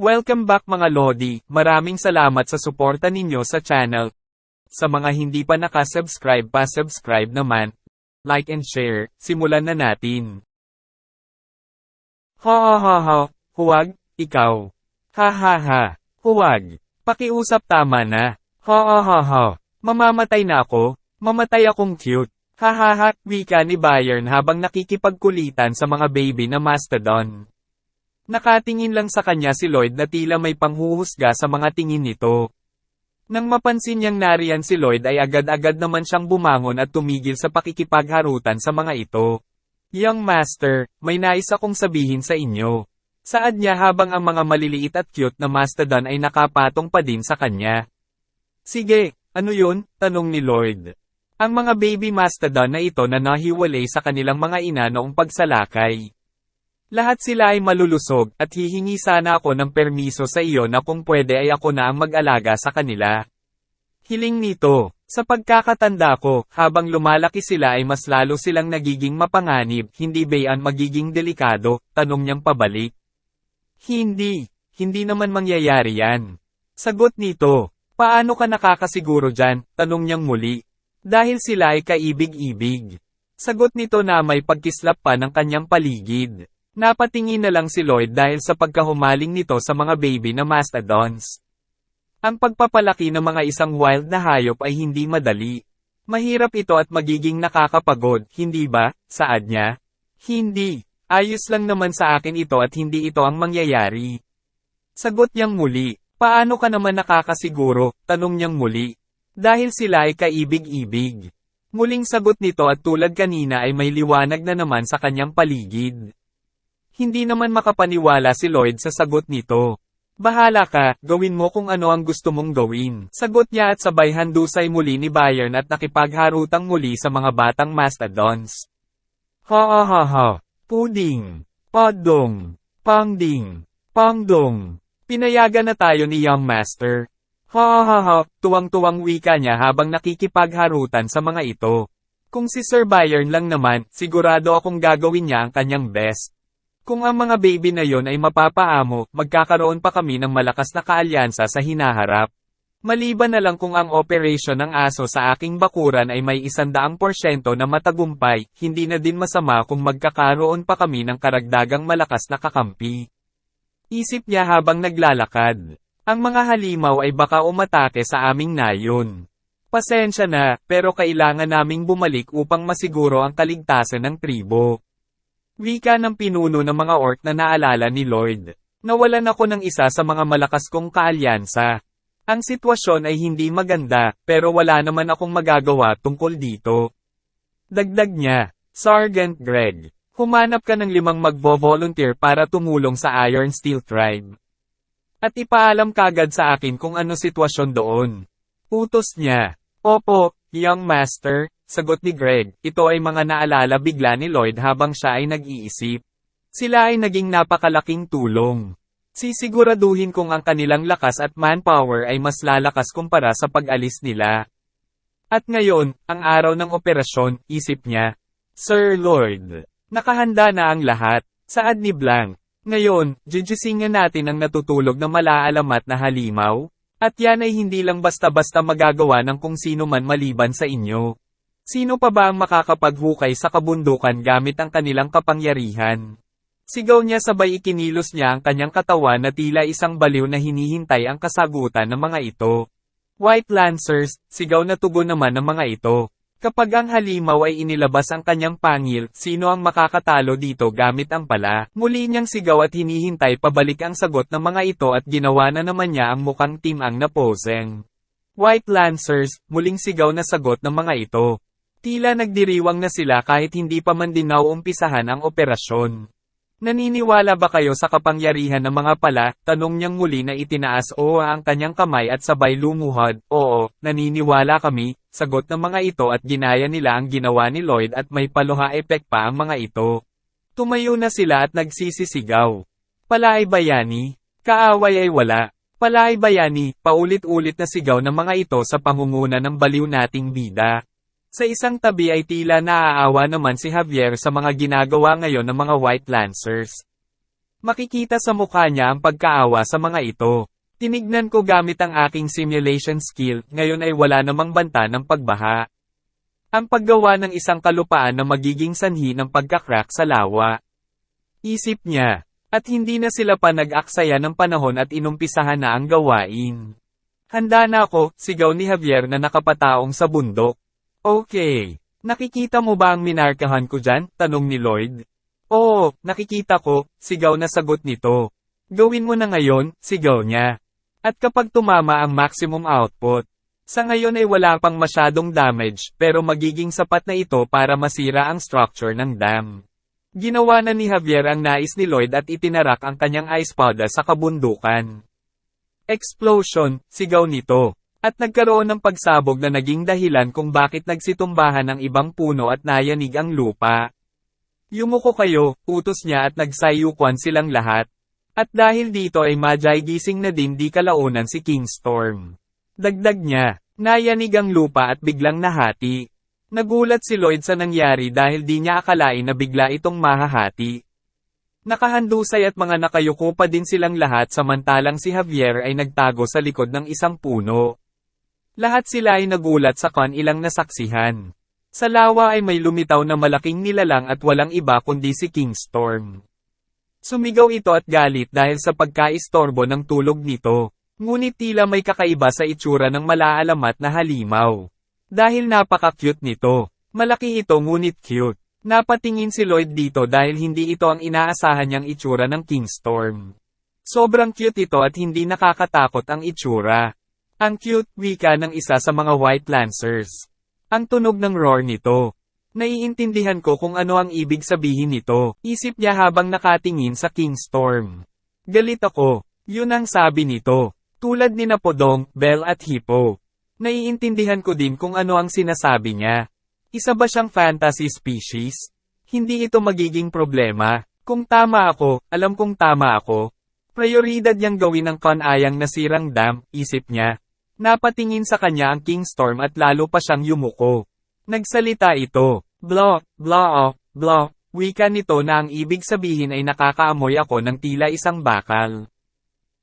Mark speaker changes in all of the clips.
Speaker 1: Welcome back mga Lodi, maraming salamat sa suporta ninyo sa channel. Sa mga hindi pa nakasubscribe pa subscribe naman, like and share, simulan na natin. Ha ha ha ha, huwag, ikaw. Ha ha ha, huwag. Pakiusap tama na. Ha ha ha ha, mamamatay na ako, mamatay akong cute. Ha ha ha, wika ni Bayern habang nakikipagkulitan sa mga baby na mastodon. Nakatingin lang sa kanya si Lloyd na tila may panghuhusga sa mga tingin nito. Nang mapansin niyang nariyan si Lloyd ay agad-agad naman siyang bumangon at tumigil sa pakikipagharutan sa mga ito. Young Master, may nais akong sabihin sa inyo. Saad niya habang ang mga maliliit at cute na mastodon ay nakapatong pa din sa kanya. Sige, ano yun? Tanong ni Lloyd. Ang mga baby mastodon na ito na nahiwalay sa kanilang mga ina noong pagsalakay. Lahat sila ay malulusog at hihingi sana ako ng permiso sa iyo na kung pwede ay ako na ang mag-alaga sa kanila. Hiling nito, sa pagkakatanda ko, habang lumalaki sila ay mas lalo silang nagiging mapanganib, hindi bayan magiging delikado, tanong niyang pabalik. Hindi, hindi naman mangyayari yan. Sagot nito, paano ka nakakasiguro dyan, tanong niyang muli. Dahil sila ay kaibig-ibig. Sagot nito na may pagkislap pa ng kanyang paligid. Napatingin na lang si Lloyd dahil sa pagkahumaling nito sa mga baby na mastodons. Ang pagpapalaki ng mga isang wild na hayop ay hindi madali. Mahirap ito at magiging nakakapagod, hindi ba, saad niya? Hindi. Ayos lang naman sa akin ito at hindi ito ang mangyayari. Sagot niyang muli. Paano ka naman nakakasiguro? Tanong niyang muli. Dahil sila ay kaibig-ibig. Muling sagot nito at tulad kanina ay may liwanag na naman sa kanyang paligid. Hindi naman makapaniwala si Lloyd sa sagot nito. Bahala ka, gawin mo kung ano ang gusto mong gawin. Sagot niya at sabay handusay muli ni Bayern at nakipagharutang muli sa mga batang mastodons. Ha ha ha ha, puding, podong, pangding, pangdong. Pinayagan na tayo ni Young Master. Ha ha ha, tuwang-tuwang wika niya habang nakikipagharutan sa mga ito. Kung si Sir Bayern lang naman, sigurado akong gagawin niya ang kanyang best. Kung ang mga baby na yon ay mapapaamo, magkakaroon pa kami ng malakas na kaalyansa sa hinaharap. Maliban na lang kung ang operasyon ng aso sa aking bakuran ay may isandaang porsyento na matagumpay, hindi na din masama kung magkakaroon pa kami ng karagdagang malakas na kakampi. Isip niya habang naglalakad. Ang mga halimaw ay baka umatake sa aming nayon. Pasensya na, pero kailangan naming bumalik upang masiguro ang kaligtasan ng tribo. Wika ng pinuno ng mga orc na naalala ni Lloyd. Nawalan ako ng isa sa mga malakas kong kaalyansa. Ang sitwasyon ay hindi maganda, pero wala naman akong magagawa tungkol dito. Dagdag niya, Sergeant Greg, humanap ka ng limang magvo-volunteer para tumulong sa Iron Steel Tribe. At ipaalam kagad sa akin kung ano sitwasyon doon. Utos niya. Opo, young master, sagot ni Greg, ito ay mga naalala bigla ni Lloyd habang siya ay nag-iisip. Sila ay naging napakalaking tulong. Sisiguraduhin kung ang kanilang lakas at manpower ay mas lalakas kumpara sa pag-alis nila. At ngayon, ang araw ng operasyon, isip niya. Sir Lloyd, nakahanda na ang lahat, saad ni Blank. Ngayon, jujusingan natin ang natutulog na malaalamat na halimaw. At yan ay hindi lang basta-basta magagawa ng kung sino man maliban sa inyo. Sino pa ba ang makakapaghukay sa kabundukan gamit ang kanilang kapangyarihan? Sigaw niya sabay ikinilos niya ang kanyang katawan na tila isang baliw na hinihintay ang kasagutan ng mga ito. White Lancers, sigaw na tugon naman ng mga ito. Kapag ang halimaw ay inilabas ang kanyang pangil, sino ang makakatalo dito gamit ang pala? Muli niyang sigaw at hinihintay pabalik ang sagot ng mga ito at ginawa na naman niya ang mukhang timang na poseng. White Lancers, muling sigaw na sagot ng mga ito. Tila nagdiriwang na sila kahit hindi pa man din nauumpisahan ang operasyon. Naniniwala ba kayo sa kapangyarihan ng mga pala? Tanong niyang muli na itinaas o ang kanyang kamay at sabay lumuhod. Oo, naniniwala kami, sagot ng mga ito at ginaya nila ang ginawa ni Lloyd at may paluha effect pa ang mga ito. Tumayo na sila at nagsisisigaw. Palaay bayani? Kaaway ay wala. Palaay bayani, paulit-ulit na sigaw ng mga ito sa pangunguna ng baliw nating bida. Sa isang tabi ay tila naaawa naman si Javier sa mga ginagawa ngayon ng mga White Lancers. Makikita sa mukha niya ang pagkaawa sa mga ito. Tinignan ko gamit ang aking simulation skill, ngayon ay wala namang banta ng pagbaha. Ang paggawa ng isang kalupaan na magiging sanhi ng pagkakrak sa lawa. Isip niya, at hindi na sila pa nag-aksaya ng panahon at inumpisahan na ang gawain. Handa na ako, sigaw ni Javier na nakapataong sa bundok. Okay. Nakikita mo ba ang minarkahan ko dyan? Tanong ni Lloyd. Oo, nakikita ko, sigaw na sagot nito. Gawin mo na ngayon, sigaw niya. At kapag tumama ang maximum output, sa ngayon ay wala pang masyadong damage pero magiging sapat na ito para masira ang structure ng dam. Ginawa na ni Javier ang nais ni Lloyd at itinarak ang kanyang ice powder sa kabundukan. Explosion, sigaw nito. At nagkaroon ng pagsabog na naging dahilan kung bakit nagsitumbahan ang ibang puno at nayanig ang lupa. Yumuko kayo, utos niya at nagsayukuan silang lahat. At dahil dito ay majay gising na din di kalaunan si King Storm. Dagdag niya, nayanig ang lupa at biglang nahati. Nagulat si Lloyd sa nangyari dahil di niya akalain na bigla itong mahahati. Nakahandusay at mga nakayuko pa din silang lahat samantalang si Javier ay nagtago sa likod ng isang puno. Lahat sila ay nagulat sa kan ilang nasaksihan. Sa lawa ay may lumitaw na malaking nilalang at walang iba kundi si King Storm. Sumigaw ito at galit dahil sa pagkaistorbo ng tulog nito. Ngunit tila may kakaiba sa itsura ng malaalamat na halimaw. Dahil napaka-cute nito. Malaki ito ngunit cute. Napatingin si Lloyd dito dahil hindi ito ang inaasahan niyang itsura ng King Storm. Sobrang cute ito at hindi nakakatakot ang itsura. Ang cute wika ng isa sa mga White Lancers. Ang tunog ng roar nito. Naiintindihan ko kung ano ang ibig sabihin nito, isip niya habang nakatingin sa King Storm. Galit ako, yun ang sabi nito. Tulad ni Napodong, Bell at Hippo. Naiintindihan ko din kung ano ang sinasabi niya. Isa ba siyang fantasy species? Hindi ito magiging problema. Kung tama ako, alam kong tama ako. Prioridad niyang gawin ang kanayang nasirang dam, isip niya. Napatingin sa kanya ang King Storm at lalo pa siyang yumuko. Nagsalita ito. Blah, blah, oh, blah. Wika nito na ang ibig sabihin ay nakakaamoy ako ng tila isang bakal.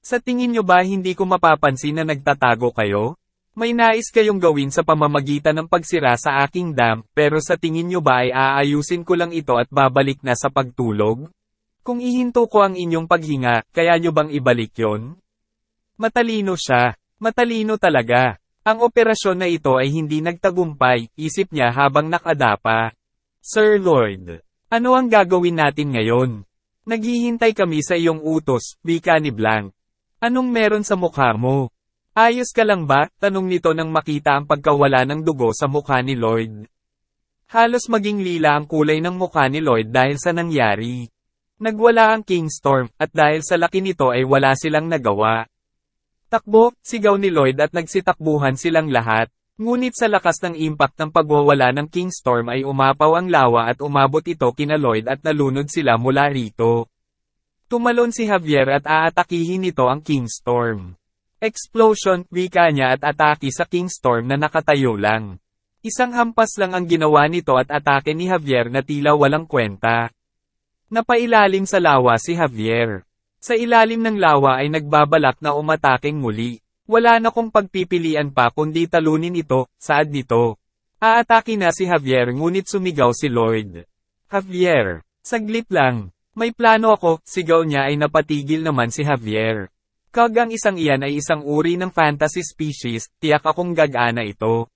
Speaker 1: Sa tingin nyo ba hindi ko mapapansin na nagtatago kayo? May nais kayong gawin sa pamamagitan ng pagsira sa aking dam, pero sa tingin nyo ba ay aayusin ko lang ito at babalik na sa pagtulog? Kung ihinto ko ang inyong paghinga, kaya nyo bang ibalik yon? Matalino siya. Matalino talaga. Ang operasyon na ito ay hindi nagtagumpay, isip niya habang nakadapa. Sir Lloyd, ano ang gagawin natin ngayon? Naghihintay kami sa iyong utos, wika ni Blank. Anong meron sa mukha mo? Ayos ka lang ba? Tanong nito nang makita ang pagkawala ng dugo sa mukha ni Lloyd. Halos maging lila ang kulay ng mukha ni Lloyd dahil sa nangyari. Nagwala ang King Storm, at dahil sa laki nito ay wala silang nagawa. Takbo, sigaw ni Lloyd at nagsitakbuhan silang lahat. Ngunit sa lakas ng impact ng pagwawala ng King Storm ay umapaw ang lawa at umabot ito kina Lloyd at nalunod sila mula rito. Tumalon si Javier at aatakihin nito ang King Storm. Explosion, wika niya at atake sa King Storm na nakatayo lang. Isang hampas lang ang ginawa nito at atake ni Javier na tila walang kwenta. Napailalim sa lawa si Javier. Sa ilalim ng lawa ay nagbabalak na umataking muli. Wala na kong pagpipilian pa kundi talunin ito, saad nito. Aatake na si Javier ngunit sumigaw si Lloyd. Javier, saglit lang. May plano ako, sigaw niya ay napatigil naman si Javier. Kag ang isang iyan ay isang uri ng fantasy species, tiyak akong gagana ito.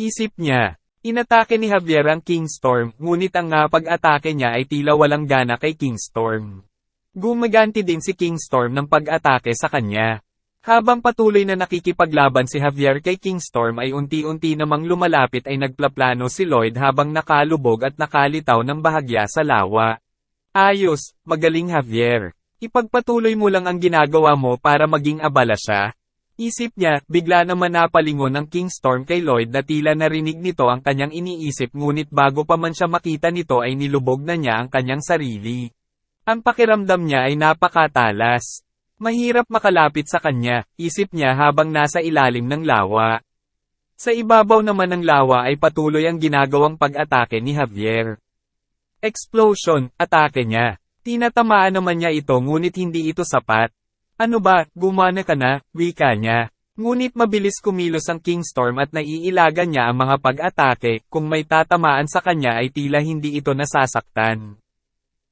Speaker 1: Isip niya, inatake ni Javier ang King Storm, ngunit ang nga pag-atake niya ay tila walang gana kay King Storm. Gumaganti din si King Storm ng pag-atake sa kanya. Habang patuloy na nakikipaglaban si Javier kay King Storm ay unti-unti namang lumalapit ay nagplaplano si Lloyd habang nakalubog at nakalitaw ng bahagya sa lawa. Ayos, magaling Javier. Ipagpatuloy mo lang ang ginagawa mo para maging abala siya. Isip niya, bigla naman napalingon ng King Storm kay Lloyd na tila narinig nito ang kanyang iniisip ngunit bago pa man siya makita nito ay nilubog na niya ang kanyang sarili. Ang pakiramdam niya ay napakatalas. Mahirap makalapit sa kanya, isip niya habang nasa ilalim ng lawa. Sa ibabaw naman ng lawa ay patuloy ang ginagawang pag-atake ni Javier. Explosion, atake niya. Tinatamaan naman niya ito ngunit hindi ito sapat. Ano ba, gumana ka na, wika niya. Ngunit mabilis kumilos ang Kingstorm at naiilagan niya ang mga pag-atake, kung may tatamaan sa kanya ay tila hindi ito nasasaktan.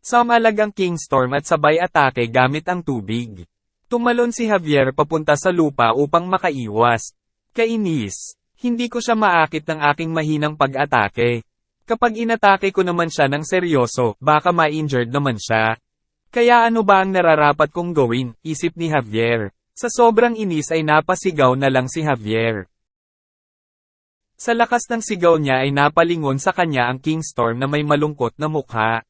Speaker 1: Samalag ang Kingstorm at sabay atake gamit ang tubig. Tumalon si Javier papunta sa lupa upang makaiwas. Kainis. Hindi ko siya maakit ng aking mahinang pag-atake. Kapag inatake ko naman siya ng seryoso, baka ma-injured naman siya. Kaya ano ba ang nararapat kong gawin, isip ni Javier. Sa sobrang inis ay napasigaw na lang si Javier. Sa lakas ng sigaw niya ay napalingon sa kanya ang Kingstorm na may malungkot na mukha.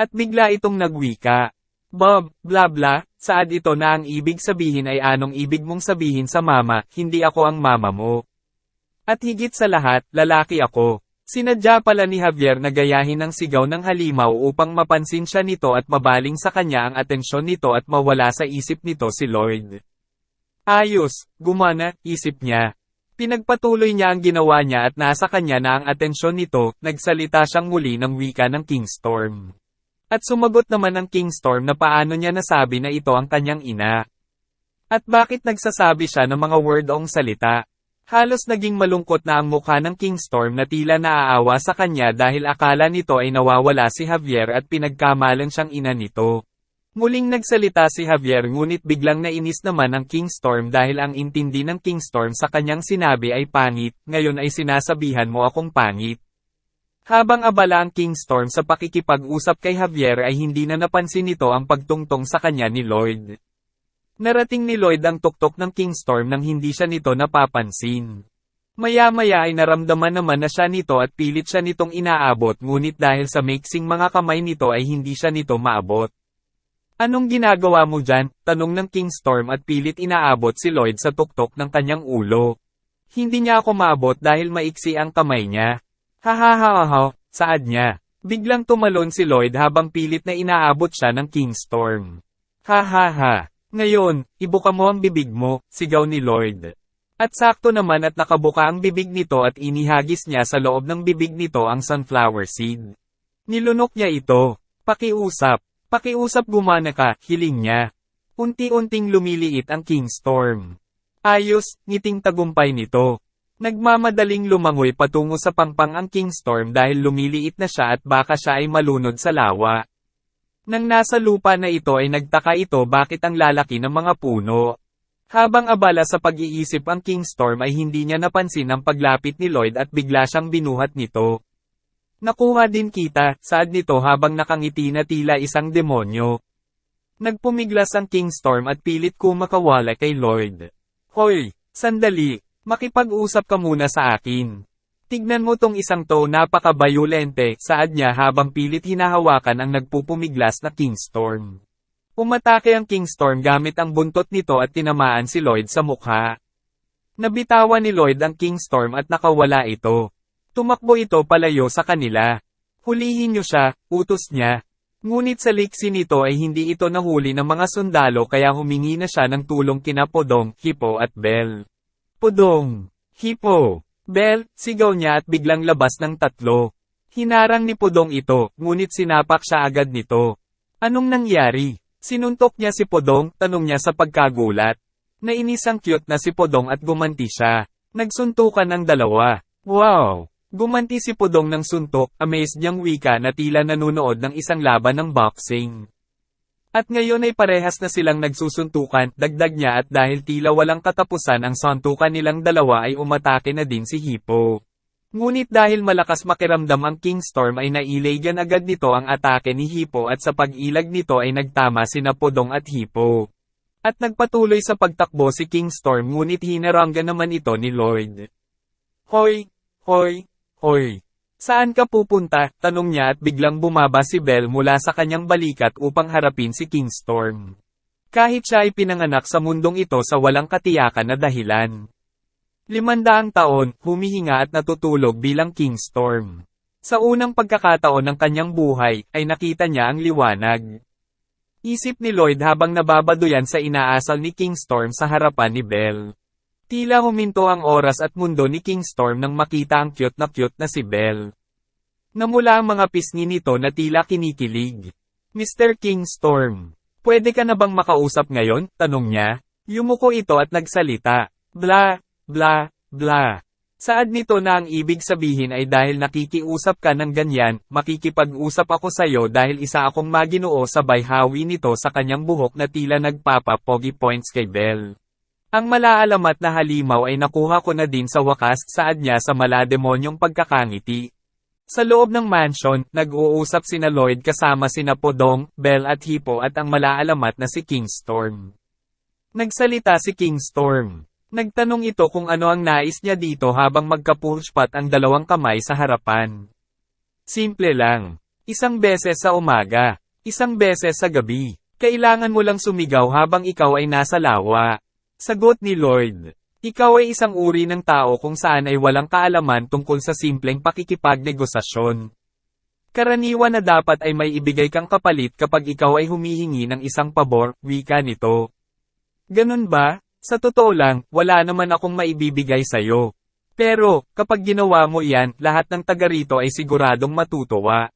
Speaker 1: At bigla itong nagwika. Bob, bla bla, saad ito na ang ibig sabihin ay anong ibig mong sabihin sa mama, hindi ako ang mama mo. At higit sa lahat, lalaki ako. Sinadya pala ni Javier na gayahin ang sigaw ng halimaw upang mapansin siya nito at mabaling sa kanya ang atensyon nito at mawala sa isip nito si Lloyd. Ayos, gumana, isip niya. Pinagpatuloy niya ang ginawa niya at nasa kanya na ang atensyon nito, nagsalita siyang muli ng wika ng Kingstorm. At sumagot naman ang Kingstorm na paano niya nasabi na ito ang kanyang ina. At bakit nagsasabi siya ng mga word-ong salita. Halos naging malungkot na ang mukha ng Kingstorm na tila naaawa sa kanya dahil akala nito ay nawawala si Javier at pinagkamalan siyang ina nito. Muling nagsalita si Javier ngunit biglang nainis naman ang Kingstorm dahil ang intindi ng Kingstorm sa kanyang sinabi ay pangit, ngayon ay sinasabihan mo akong pangit. Habang abala ang Kingstorm sa pakikipag-usap kay Javier ay hindi na napansin nito ang pagtungtong sa kanya ni Lloyd. Narating ni Lloyd ang tuktok ng Kingstorm nang hindi siya nito napapansin. Maya-maya ay naramdaman naman na siya nito at pilit siya nitong inaabot ngunit dahil sa mixing mga kamay nito ay hindi siya nito maabot. Anong ginagawa mo dyan? Tanong ng Kingstorm at pilit inaabot si Lloyd sa tuktok ng kanyang ulo. Hindi niya ako maabot dahil maiksi ang kamay niya. Hahaha, saad niya. Biglang tumalon si Lloyd habang pilit na inaabot siya ng Kingstorm. Hahaha. Ngayon, ibuka mo ang bibig mo, sigaw ni Lloyd. At sakto naman at nakabuka ang bibig nito at inihagis niya sa loob ng bibig nito ang sunflower seed. Nilunok niya ito. Pakiusap. Pakiusap gumana ka, hiling niya. Unti-unting lumiliit ang Kingstorm. Ayos, ngiting tagumpay nito. Nagmamadaling lumangoy patungo sa pangpang ang Kingstorm dahil lumiliit na siya at baka siya ay malunod sa lawa. Nang nasa lupa na ito ay nagtaka ito bakit ang lalaki ng mga puno. Habang abala sa pag-iisip ang Kingstorm ay hindi niya napansin ang paglapit ni Lloyd at bigla siyang binuhat nito. Nakuha din kita, saad nito habang nakangiti na tila isang demonyo. Nagpumiglas ang Kingstorm at pilit kumakawala kay Lloyd. Hoy, sandali, makipag-usap ka muna sa akin. Tignan mo tong isang to napaka-violente, saad niya habang pilit hinahawakan ang nagpupumiglas na Kingstorm. Umatake ang Kingstorm gamit ang buntot nito at tinamaan si Lloyd sa mukha. Nabitawan ni Lloyd ang Kingstorm at nakawala ito. Tumakbo ito palayo sa kanila. Hulihin niyo siya, utos niya. Ngunit sa liksi nito ay hindi ito nahuli ng mga sundalo kaya humingi na siya ng tulong kina Podong, Hippo at Bell. Podong, Hippo, Bell, sigaw niya at biglang labas ng tatlo. Hinarang ni Podong ito, ngunit sinapak siya agad nito. Anong nangyari? Sinuntok niya si Podong, tanong niya sa pagkagulat. Nainis ang cute na si Podong at gumanti siya. Nagsuntukan ng dalawa. Wow! Gumanti si Podong ng suntok, amazed niyang wika na tila nanunood ng isang laban ng boxing. At ngayon ay parehas na silang nagsusuntukan, dagdag niya at dahil tila walang katapusan ang suntukan nilang dalawa ay umatake na din si Hippo. Ngunit dahil malakas makiramdam ang Kingstorm ay nailagan agad nito ang atake ni Hippo at sa pag-ilag nito ay nagtama sina Podong at Hippo. At nagpatuloy sa pagtakbo si Kingstorm ngunit hinaranggan naman ito ni Lloyd. Hoy! Hoy! Hoy! Saan ka pupunta? Tanong niya at biglang bumaba si Belle mula sa kanyang balikat upang harapin si Kingstorm. Kahit siya ay pinanganak sa mundong ito sa walang katiyakan na dahilan. Limandaang taon, humihinga at natutulog bilang Kingstorm. Sa unang pagkakataon ng kanyang buhay, ay nakita niya ang liwanag. Isip ni Lloyd habang nababaduyan sa inaasal ni Kingstorm sa harapan ni Belle. Tila huminto ang oras at mundo ni Kingstorm nang makita ang cute na cute na si Belle. Namula ang mga pisngi nito na tila kinikilig. Mr. King Storm. Pwede ka na bang makausap ngayon? Tanong niya. Yumuko ito at nagsalita. Bla, bla, bla. Saad nito na ang ibig sabihin ay dahil nakikiusap ka ng ganyan, makikipag-usap ako sa'yo dahil isa akong maginoo sabay hawi nito sa kanyang buhok na tila nagpapa-pogi points kay Belle. Ang malaalamat na halimaw ay nakuha ko na din sa wakas saad niya sa malademonyong pagkakangiti. Sa loob ng mansion, nag-uusap sina Lloyd kasama sina Podong, Belle at Hippo at ang malaalamat na si King Storm. Nagsalita si King Storm. Nagtanong ito kung ano ang nais niya dito habang magka-pushpat ang dalawang kamay sa harapan. Simple lang. Isang beses sa umaga. Isang beses sa gabi. Kailangan mo lang sumigaw habang ikaw ay nasa lawa. Sagot ni Lloyd. Ikaw ay isang uri ng tao kung saan ay walang kaalaman tungkol sa simpleng pakikipagnegosasyon. Karaniwan na dapat ay may ibigay kang kapalit kapag ikaw ay humihingi ng isang pabor, wika nito. Ganun ba? Sa totoo lang, wala naman akong maibibigay sa'yo. Pero, kapag ginawa mo iyan, lahat ng taga rito ay siguradong matutuwa.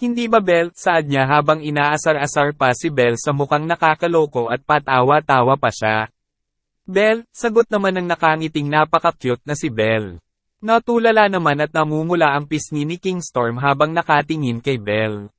Speaker 1: Hindi ba Bel, saad niya habang inaasar-asar pa si Bel sa mukhang nakakaloko at patawa-tawa pa siya. Bel, sagot naman ng nakangiting napaka-cute na si Bel. Natulala naman at namumula ang pisngi ni King Storm habang nakatingin kay Bel.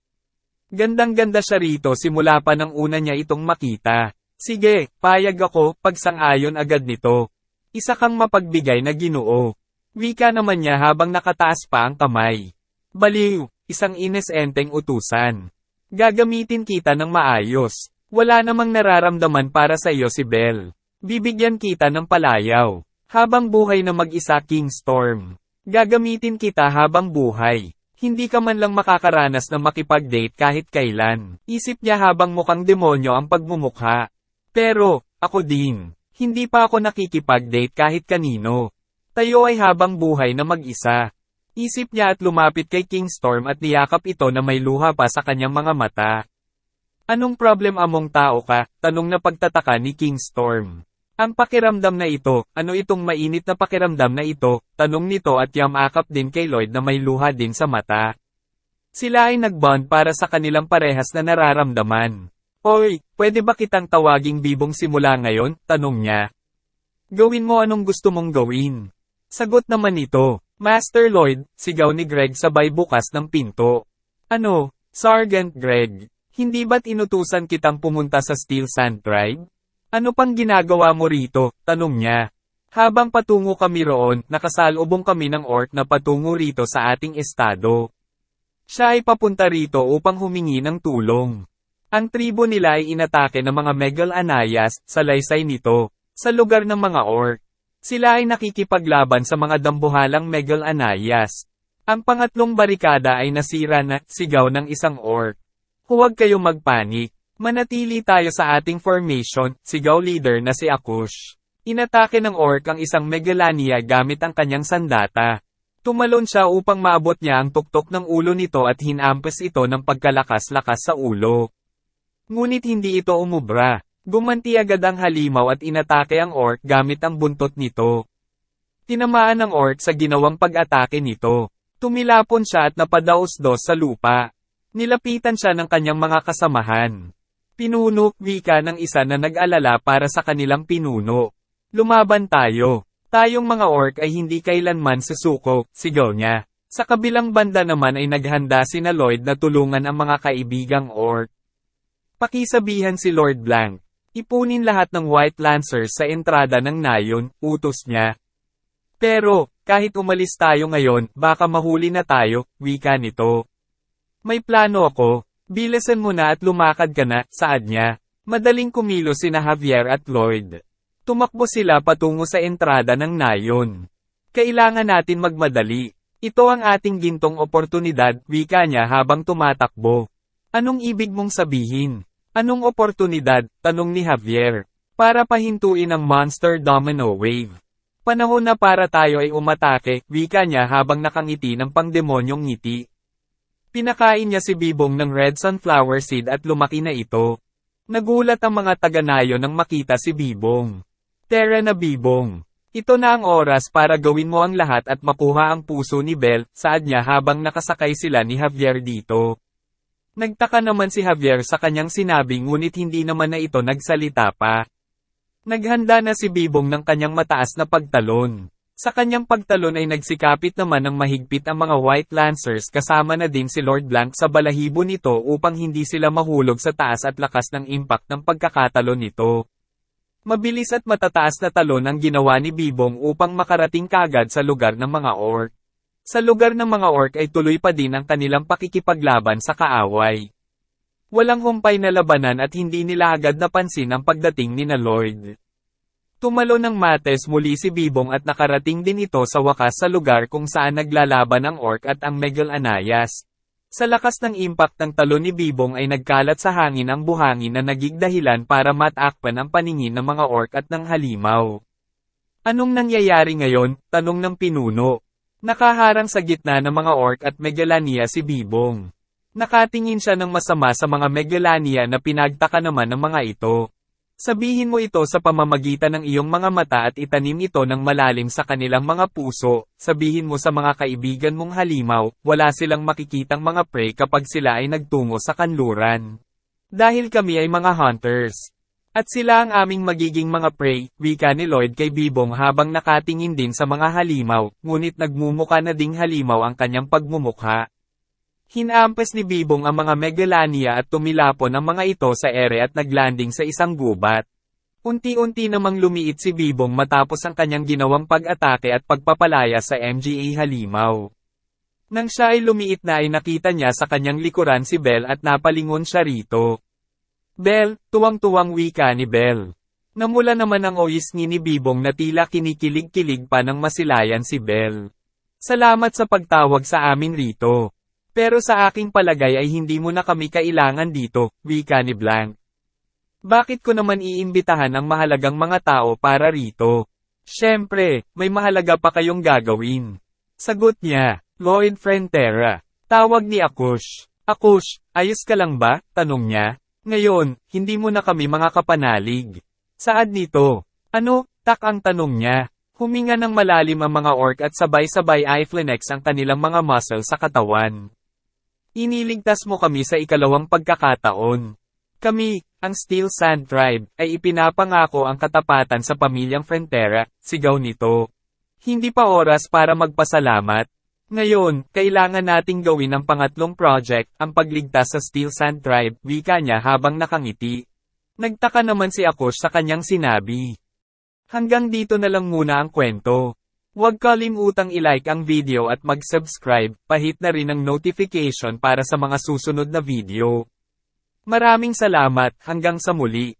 Speaker 1: Gandang-ganda siya rito simula pa ng una niya itong makita. Sige, payag ako, pagsang-ayon agad nito. Isa kang mapagbigay na ginoo. Wika naman niya habang nakataas pa ang kamay. Baliw, isang inesenteng utusan. Gagamitin kita ng maayos. Wala namang nararamdaman para sa iyo si Belle. Bibigyan kita ng palayaw. Habang buhay na mag-isa King Storm. Gagamitin kita habang buhay. Hindi ka man lang makakaranas na makipag-date kahit kailan. Isip niya habang mukhang demonyo ang pagmumukha. Pero, ako din. Hindi pa ako nakikipag-date kahit kanino. Tayo ay habang buhay na mag-isa. Isip niya at lumapit kay King Storm at niyakap ito na may luha pa sa kanyang mga mata. Anong problem among tao ka? Tanong na pagtataka ni King Storm. Ang pakiramdam na ito, ano itong mainit na pakiramdam na ito? Tanong nito at yamakap din kay Lloyd na may luha din sa mata. Sila ay nagbond para sa kanilang parehas na nararamdaman. Oy, pwede ba kitang tawaging bibong simula ngayon? Tanong niya. Gawin mo anong gusto mong gawin. Sagot naman ito. Master Lloyd, sigaw ni Greg sabay bukas ng pinto. Ano, Sergeant Greg, hindi ba't inutusan kitang pumunta sa Steel Sand Tribe? Ano pang ginagawa mo rito? Tanong niya. Habang patungo kami roon, nakasalubong kami ng orc na patungo rito sa ating estado. Siya ay papunta rito upang humingi ng tulong. Ang tribo nila ay inatake ng mga Megal Anayas, sa laysay nito, sa lugar ng mga orc. Sila ay nakikipaglaban sa mga dambuhalang Megal Anayas. Ang pangatlong barikada ay nasira na, sigaw ng isang orc. Huwag kayo magpanik. Manatili tayo sa ating formation, sigaw leader na si Akush. Inatake ng orc ang isang Megalania gamit ang kanyang sandata. Tumalon siya upang maabot niya ang tuktok ng ulo nito at hinampas ito ng pagkalakas-lakas sa ulo. Ngunit hindi ito umubra. Gumanti agad ang halimaw at inatake ang orc gamit ang buntot nito. Tinamaan ng orc sa ginawang pag-atake nito. Tumilapon siya at napadaos-dos sa lupa. Nilapitan siya ng kanyang mga kasamahan. Pinuno, wika ng isa na nag-alala para sa kanilang pinuno. Lumaban tayo. Tayong mga orc ay hindi kailanman susuko, sigaw niya. Sa kabilang banda naman ay naghanda si na Lloyd na tulungan ang mga kaibigang orc. Pakisabihan si Lord Blank. Ipunin lahat ng White Lancers sa entrada ng nayon, utos niya. Pero, kahit umalis tayo ngayon, baka mahuli na tayo, wika nito. May plano ako. Bilasan mo na at lumakad ka na, saad niya. Madaling kumilo sina Javier at Lloyd. Tumakbo sila patungo sa entrada ng nayon. Kailangan natin magmadali. Ito ang ating gintong oportunidad, wika niya habang tumatakbo. Anong ibig mong sabihin? Anong oportunidad? Tanong ni Javier. Para pahintuin ang Monster Domino Wave. Panahon na para tayo ay umatake, wika niya habang nakangiti ng pangdemonyong ngiti. Pinakain niya si Bibong ng red sunflower seed at lumaki na ito. Nagulat ang mga taga-nayo nang makita si Bibong. Tera na Bibong. Ito na ang oras para gawin mo ang lahat at makuha ang puso ni Belle, saad niya habang nakasakay sila ni Javier dito. Nagtaka naman si Javier sa kanyang sinabi ngunit hindi naman na ito nagsalita pa. Naghanda na si Bibong ng kanyang mataas na pagtalon. Sa kanyang pagtalon ay nagsikapit naman ng mahigpit ang mga White Lancers kasama na din si Lord Blanc sa balahibo nito upang hindi sila mahulog sa taas at lakas ng impact ng pagkakatalon nito. Mabilis at matataas na talon ang ginawa ni Bibong upang makarating kagad sa lugar ng mga orc. Sa lugar ng mga orc ay tuloy pa din ang kanilang pakikipaglaban sa kaaway. Walang humpay na labanan at hindi nila agad napansin ang pagdating ni na Lord. Tumalo ng mates muli si Bibong at nakarating din ito sa wakas sa lugar kung saan naglalaban ang orc at ang Megal Anayas. Sa lakas ng impact ng talo ni Bibong ay nagkalat sa hangin ang buhangin na naging dahilan para matakpan ang paningin ng mga orc at ng halimaw. Anong nangyayari ngayon? Tanong ng pinuno. Nakaharang sa gitna ng mga orc at Megalania si Bibong. Nakatingin siya ng masama sa mga Megalania na pinagtaka naman ng mga ito. Sabihin mo ito sa pamamagitan ng iyong mga mata at itanim ito ng malalim sa kanilang mga puso, sabihin mo sa mga kaibigan mong halimaw, wala silang makikitang mga prey kapag sila ay nagtungo sa kanluran. Dahil kami ay mga hunters. At sila ang aming magiging mga prey, wika ni Lloyd kay Bibong habang nakatingin din sa mga halimaw, ngunit nagmumuka na ding halimaw ang kanyang pagmumukha. Hinampas ni Bibong ang mga Megalania at tumilapon ang mga ito sa ere at naglanding sa isang gubat. Unti-unti namang lumiit si Bibong matapos ang kanyang ginawang pag-atake at pagpapalaya sa MGA Halimaw. Nang siya ay lumiit na ay nakita niya sa kanyang likuran si Bell at napalingon siya rito. Bell, tuwang-tuwang wika ni Bell. Namula naman ang oyisngi ni Bibong na tila kinikilig-kilig pa ng masilayan si Bell. Salamat sa pagtawag sa amin rito. Pero sa aking palagay ay hindi mo na kami kailangan dito, wika ni Blank. Bakit ko naman iimbitahan ang mahalagang mga tao para rito? Siyempre, may mahalaga pa kayong gagawin. Sagot niya, Lloyd Frentera. Tawag ni Akush. Akush, ayos ka lang ba? Tanong niya. Ngayon, hindi mo na kami mga kapanalig. Saad nito? Ano? Tak ang tanong niya. Huminga ng malalim ang mga orc at sabay-sabay ay flenex ang kanilang mga muscle sa katawan. Iniligtas mo kami sa ikalawang pagkakataon. Kami, ang Steel Sand Tribe, ay ipinapangako ang katapatan sa pamilyang Frontera, sigaw nito. Hindi pa oras para magpasalamat. Ngayon, kailangan nating gawin ang pangatlong project, ang pagligtas sa Steel Sand Tribe, wika niya habang nakangiti. Nagtaka naman si Akush sa kanyang sinabi. Hanggang dito na lang muna ang kwento. Huwag kalimutang i-like ang video at mag-subscribe, pahit na rin ang notification para sa mga susunod na video. Maraming salamat, hanggang sa muli.